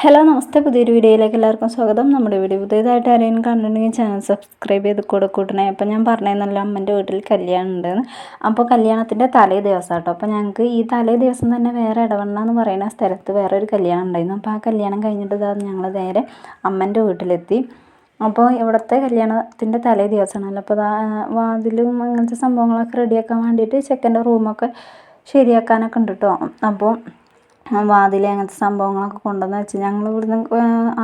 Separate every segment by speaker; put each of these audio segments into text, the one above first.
Speaker 1: Hello നമസ്തേ. പുതിയൊരു വീഡിയോയിലേക്ക് എല്ലാവർക്കും സ്വാഗതം. നമ്മുടെ വീഡിയോ പുതിയതായിട്ട് ആരെയും കണ്ടിട്ടുണ്ടെങ്കിൽ ചാനൽ സബ്സ്ക്രൈബ് ചെയ്ത് കൂടെ കൂട്ടണേ. അപ്പോൾ ഞാൻ പറഞ്ഞതെന്നല്ല അമ്മന്റെ വീട്ടിൽ കല്യാണം ഉണ്ടെന്ന്. അപ്പോൾ കല്യാണത്തിന്റെ തലേ ദിവസം കേട്ടോ. അപ്പോൾ ഞങ്ങൾക്ക് ഈ തലേ ദിവസം തന്നെ വേറെ ഇടവണ്ണ എന്ന് പറയുന്ന സ്ഥലത്ത് വേറെ ഒരു കല്യാണം ഉണ്ടായിരുന്നു. അപ്പോൾ ആ കല്യാണം കഴിഞ്ഞിട്ട് ഞങ്ങൾ നേരെ അമ്മന്റെ വീട്ടിലെത്തി. അപ്പോൾ ഇവിടുത്തെ കല്യാണത്തിന്റെ തലേ ദിവസമാണല്ലോ. അപ്പോൾ വാതിലും അങ്ങനത്തെ സംഭവങ്ങളൊക്കെ റെഡിയാക്കാൻ വേണ്ടിയിട്ട് ചെക്കന്റെ റൂമൊക്കെ ശരിയാക്കാനൊക്കെ ഉണ്ട് കേട്ടോ. അപ്പോൾ വാതിൽ അങ്ങനത്തെ സംഭവങ്ങളൊക്കെ കൊണ്ടുവന്ന് വെച്ച് ഞങ്ങൾ ഇവിടുന്ന്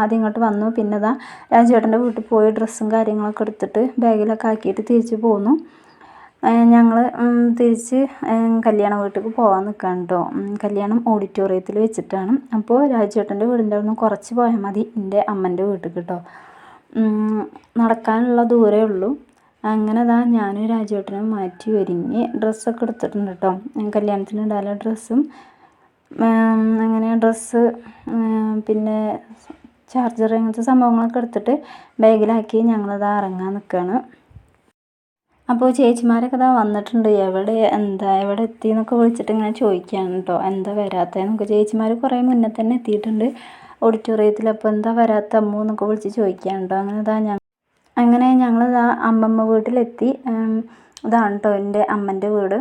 Speaker 1: ആദ്യം ഇങ്ങോട്ട് വന്നു. പിന്നെ ഇതാ രാജേട്ടന്റെ വീട്ടിൽ പോയി ഡ്രസ്സും കാര്യങ്ങളൊക്കെ എടുത്തിട്ട് ബാഗിലൊക്കെ ആക്കിയിട്ട് തിരിച്ച് പോന്നു. ഞങ്ങൾ തിരിച്ച് കല്യാണ വീട്ടിലേക്ക് പോകാൻ നിൽക്കുകയാണ് കേട്ടോ കല്യാണം ഓഡിറ്റോറിയത്തിൽ വെച്ചിട്ടാണ്. അപ്പോൾ രാജേട്ടന്റെ വീടിന്റെ അവിടെ നിന്ന് കുറച്ച് പോയാൽ മതി എന്റെ അമ്മന്റെ വീട്ടിൽ കേട്ടോ നടക്കാനുള്ള ദൂരമേ ഉള്ളൂ. അങ്ങനെ ഇതാ ഞാനും രാജേട്ടനെ മാറ്റി ഒരുങ്ങി ഡ്രസ്സൊക്കെ എടുത്തിട്ടുണ്ട് കേട്ടോ കല്യാണത്തിന് ഇടാനുള്ള ഡ്രസ്സും അങ്ങനെ ഡ്രസ്സ് പിന്നെ ചാർജർ അങ്ങനത്തെ സംഭവങ്ങളൊക്കെ എടുത്തിട്ട് ബാഗിലാക്കി ഞങ്ങളിതാ ഇറങ്ങാൻ നിൽക്കുകയാണ് അപ്പോൾ ചേച്ചിമാരൊക്കെ ഇതാ വന്നിട്ടുണ്ട്. എവിടെ എന്താ എവിടെ എത്തി എന്നൊക്കെ വിളിച്ചിട്ട് ഇങ്ങനെ ചോദിക്കുകയാണ് കേട്ടോ എന്താ വരാത്തതെന്നൊക്കെ ചേച്ചിമാർ കുറേ മുന്നേ തന്നെ എത്തിയിട്ടുണ്ട്. ഓഡിറ്റോറിയത്തിൽ അപ്പോൾ എന്താ വരാത്ത അമ്മു എന്നൊക്കെ വിളിച്ച് ചോദിക്കുകയാണ് കേട്ടോ അങ്ങനെ ഇതാ ഞങ്ങൾ അങ്ങനെ ഞങ്ങളിതാ അമ്മമ്മ വീട്ടിലെത്തി. ഇതാണ് കേട്ടോ എന്റെ അമ്മന്റെ വീട്.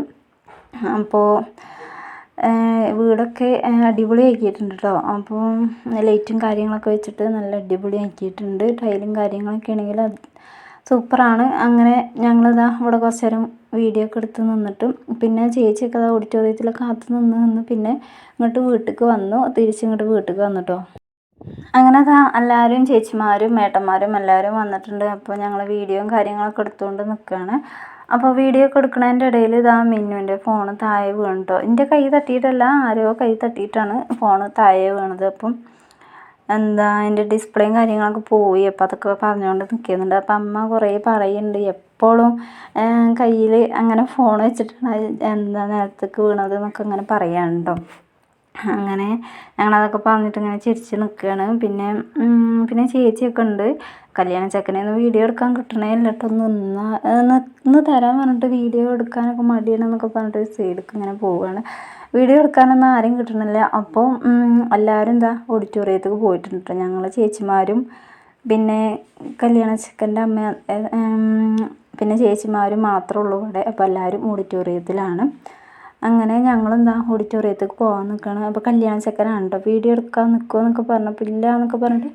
Speaker 1: അപ്പോൾ വീടൊക്കെ അടിപൊളിയാക്കിയിട്ടുണ്ട് കേട്ടോ അപ്പോൾ ലൈറ്റും കാര്യങ്ങളൊക്കെ വെച്ചിട്ട് നല്ല അടിപൊളിയാക്കിയിട്ടുണ്ട്. ടൈലും കാര്യങ്ങളൊക്കെ ആണെങ്കിൽ സൂപ്പറാണ്. അങ്ങനെ ഞങ്ങളിതാ ഇവിടെ കുറച്ച് നേരം വീഡിയോ ഒക്കെ എടുത്ത് നിന്നിട്ടും പിന്നെ ചേച്ചിയൊക്കെ അതാ ഓഡിറ്റോറിയത്തിൽ കാത്തു നിന്ന് നിന്ന് പിന്നെ ഇങ്ങോട്ട് വീട്ടിലേക്ക് വന്നു. തിരിച്ചിങ്ങോട്ട് വീട്ടിലേക്ക് വന്നു കേട്ടോ അങ്ങനെ അതാ എല്ലാവരും ചേച്ചിമാരും മേട്ടന്മാരും എല്ലാവരും വന്നിട്ടുണ്ട്. അപ്പോൾ ഞങ്ങൾ വീഡിയോയും കാര്യങ്ങളൊക്കെ എടുത്തുകൊണ്ട് നിൽക്കുകയാണ് അപ്പോൾ വീഡിയോ ഒക്കെ എടുക്കുന്നതിന്റെ ഇടയിൽ ഇതാ മിന്നുവിന്റെ ഫോൺ താഴെ വീണിട്ടോ. എന്റെ കൈ തട്ടിയിട്ടല്ല ആരോ കൈ തട്ടിയിട്ടാണ് ഫോൺ താഴെ വീണത്. അപ്പം എന്താ അതിന്റെ ഡിസ്പ്ലേയും കാര്യങ്ങളൊക്കെ പോയി. അപ്പോൾ അതൊക്കെ പറഞ്ഞുകൊണ്ട് നിൽക്കുന്നുണ്ട് അപ്പം അമ്മ കുറേ പറയുന്നുണ്ട് എപ്പോഴും കയ്യിൽ അങ്ങനെ ഫോൺ വെച്ചിട്ടാണ് എന്താ നിലത്തേക്ക് വീണത് എന്നൊക്കെ അങ്ങനെ പറയാനുണ്ടോ. അങ്ങനെ ഞങ്ങളതൊക്കെ പറഞ്ഞിട്ട് ഇങ്ങനെ ചിരിച്ച് നിൽക്കുകയാണ് പിന്നെ പിന്നെ ചേച്ചിയൊക്കെ ഉണ്ട്. കല്യാണ ചെക്കനെ വീഡിയോ എടുക്കാൻ കിട്ടണേ ഇല്ല കേട്ടോ നിന്ന് നിന്ന് തരാൻ പറഞ്ഞിട്ട് വീഡിയോ എടുക്കാനൊക്കെ മടിയാണെന്നൊക്കെ പറഞ്ഞിട്ട് സൈഡിലേക്ക് ഇങ്ങനെ പോവുകയാണ് വീഡിയോ എടുക്കാനൊന്നും ആരും കിട്ടണില്ല. അപ്പോൾ എല്ലാവരും എന്താ ഓഡിറ്റോറിയത്തേക്ക് പോയിട്ടുണ്ട് ഞങ്ങൾ ചേച്ചിമാരും പിന്നെ കല്യാണ ചെക്കന്റെ അമ്മ പിന്നെ ചേച്ചിമാരും മാത്രമേ ഉള്ളൂ ഇവിടെ. അപ്പോൾ എല്ലാവരും ഓഡിറ്റോറിയത്തിലാണ് അങ്ങനെ ഞങ്ങളെന്താ ഓഡിറ്റോറിയത്തേക്ക് പോകാൻ നിൽക്കുകയാണ് അപ്പോൾ കല്യാണ ചെക്കനാണ് കേട്ടോ വീഡിയോ എടുക്കാൻ നിൽക്കുമോ എന്നൊക്കെ പറഞ്ഞപ്പോൾ ഇല്ല എന്നൊക്കെ പറഞ്ഞിട്ട്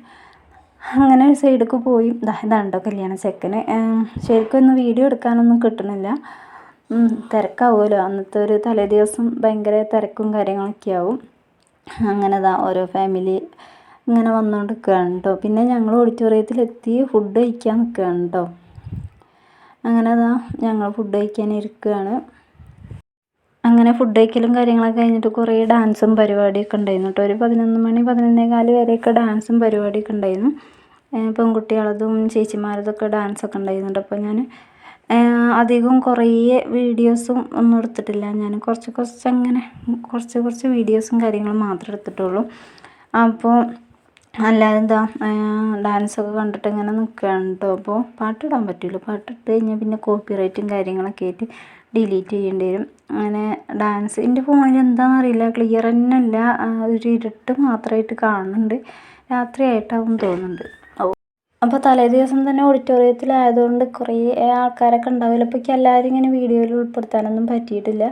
Speaker 1: അങ്ങനെ ഒരു സൈഡിലേക്ക് പോയി. ദാ ഇതാണ്ടോ കല്യാണ ചെക്കന്. ശരിക്കും ഒന്ന് വീഡിയോ എടുക്കാനൊന്നും കിട്ടണില്ല. തിരക്കാവുമല്ലോ. അന്നത്തെ ഒരു തലേ ദിവസം ഭയങ്കര തിരക്കും കാര്യങ്ങളൊക്കെ ആവും. അങ്ങനെ ഇതാ ഓരോ ഫാമിലി ഇങ്ങനെ വന്നുകൊണ്ട് നിൽക്കുകയാണ് കേട്ടോ പിന്നെ ഞങ്ങൾ ഓഡിറ്റോറിയത്തിലെത്തി ഫുഡ് കഴിക്കാൻ നിൽക്കുകയാണ് കേട്ടോ അങ്ങനെ അതാ ഞങ്ങൾ ഫുഡ് കഴിക്കാൻ ഇരിക്കുകയാണ്. അങ്ങനെ ഫുഡ് കഴിക്കലും കാര്യങ്ങളൊക്കെ കഴിഞ്ഞിട്ട് കുറേ ഡാൻസും പരിപാടിയൊക്കെ ഉണ്ടായിരുന്നു കേട്ടോ. ഒരു പതിനൊന്ന് മണി പതിനൊന്നേ കാൽ വരെയൊക്കെ ഡാൻസും പരിപാടിയൊക്കെ ഉണ്ടായിരുന്നു. പെൺകുട്ടികളതും ചേച്ചിമാരതൊക്കെ ഡാൻസൊക്കെ ഉണ്ടായിരുന്നുണ്ട്. അപ്പോൾ ഞാൻ അധികം കുറേ വീഡിയോസും ഒന്നും എടുത്തിട്ടില്ല. ഞാൻ കുറച്ച് കുറച്ച് അങ്ങനെ കുറച്ച് കുറച്ച് വീഡിയോസും കാര്യങ്ങളും മാത്രമേ എടുത്തിട്ടുള്ളൂ. അപ്പോൾ അല്ലാതെ എന്താ ഡാൻസൊക്കെ കണ്ടിട്ട് ഇങ്ങനെ നിൽക്കുകയാണ് കേട്ടോ. അപ്പോൾ പാട്ടിടാൻ പറ്റില്ല പാട്ടിട്ട് കഴിഞ്ഞാൽ പിന്നെ കോപ്പി റൈറ്റും കാര്യങ്ങളൊക്കെ ആയിട്ട് ഡിലീറ്റ് ചെയ്യേണ്ടി വരും. അങ്ങനെ ഡാൻസ് എന്റെ ഫോണിൽ എന്താണെന്ന് അറിയില്ല ക്ലിയർ തന്നെ അല്ല ഒരു ഇരുട്ട് മാത്രമായിട്ട് കാണുന്നുണ്ട്. രാത്രിയായിട്ടാവും തോന്നുന്നുണ്ട്. അപ്പോൾ തലേ ദിവസം തന്നെ ഓഡിറ്റോറിയത്തിലായതുകൊണ്ട് കുറേ ആൾക്കാരൊക്കെ ഉണ്ടാവില്ല. അപ്പോൾ എനിക്ക് എല്ലാവരും ഇങ്ങനെ വീഡിയോയിൽ ഉൾപ്പെടുത്താനൊന്നും പറ്റിയിട്ടില്ല.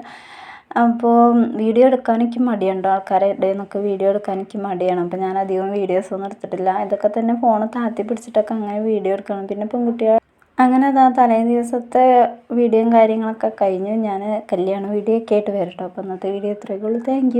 Speaker 1: അപ്പോൾ വീഡിയോ എടുക്കാൻ എനിക്ക് മടിയുണ്ട്. ആൾക്കാരെ ഇടയിൽ വീഡിയോ എടുക്കാൻ എനിക്ക് മടിയാണ്. അപ്പോൾ ഞാൻ അധികം വീഡിയോസ് ഒന്നും എടുത്തിട്ടില്ല. ഇതൊക്കെ തന്നെ ഫോൺ താഴ്ത്തി പിടിച്ചിട്ടൊക്കെ അങ്ങനെ വീഡിയോ എടുക്കണം. പിന്നെ പെൺകുട്ടികൾ അങ്ങനെ അതാ തലേ ദിവസത്തെ വീഡിയോയും കാര്യങ്ങളൊക്കെ കഴിഞ്ഞു. ഞാൻ കല്യാണ വീഡിയോ ഒക്കെ ആയിട്ട് വരട്ടോ. അപ്പോൾ ഇന്നത്തെ വീഡിയോ ഇത്രയൊക്കെ ഉള്ളൂ. താങ്ക്